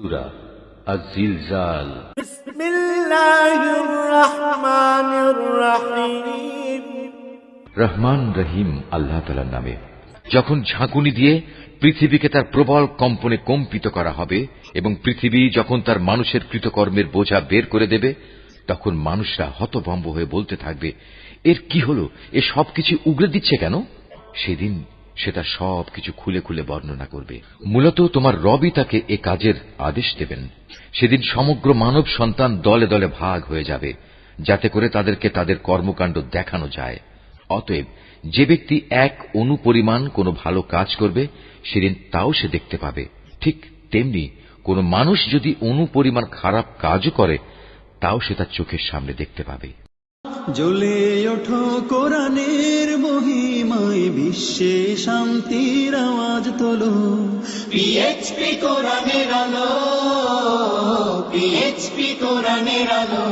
সুরা আজ-জিলজাল بسم الله الرحمن الرحيم রহমান রহিম আল্লাহ তালার নামে যখন ঝাঁকুনি দিয়ে পৃথিবীকে তার প্রবল কম্পনে কম্পিত করা হবে এবং পৃথিবী যখন তার মানুষের কৃতকর্মের বোঝা বের করে দেবে তখন মানুষরা হতভম্ব হয়ে বলতে থাকবে এর কি হলো এ সবকিছু উগড়ে দিচ্ছে কেন সেদিন সে তার সব কিছু খুলে খুলে বর্ণনা করবে। মূলত তোমার রবি তাকে এ কাজের আদেশ দেবেন। সেদিন সমগ্র মানব সন্তান দলে দলে ভাগ হয়ে যাবে, যাতে করে তাদেরকে তাদের কর্মকাণ্ড দেখানো যায়। অতএব যে ব্যক্তি এক অনুপরিমাণ কোনো ভালো কাজ করবে, সেদিন তাও সে দেখতে পাবে। ঠিক তেমনি কোনো মানুষ যদি অনুপরিমাণ খারাপ কাজও করে, তাও সে তার চোখের সামনে দেখতে পাবে। জ্বলে ওঠো কোরআনের বিশ্বে শান্তির আওয়াজ তোলো। পিএইচপি কোরআনের আলো পিএইচপি কোরআনের আলো।